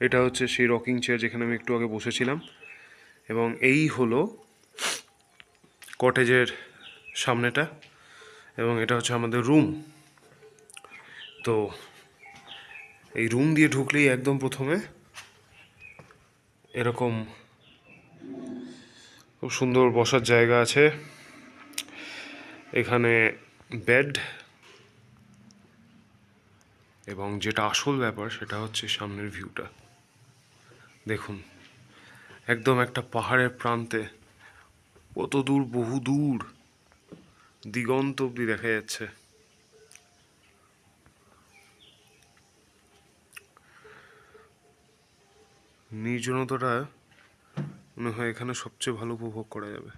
এটা হচ্ছে সেই রকিং চেয়ার যেখানে আমি একটু আগে বসেছিলাম। এবং এই হলো কটেজের সামনেটা এবং এটা হচ্ছে আমাদের রুম তো এই রুম দিয়ে ঢুকলেই একদম প্রথমে এরকম খুব সুন্দর বসার জায়গা আছে। এখানে বেড এবং যেটা আসল ব্যাপার সেটা হচ্ছে সামনের ভিউটা দেখুন, একদম একটা পাহাড়ের প্রান্তে কত দূর, বহু দূর দিগন্ত অব্দি দেখা যাচ্ছে। নির্জনতাটা মনে হয় এখানে সবচেয়ে ভালো উপভোগ করা যাবে।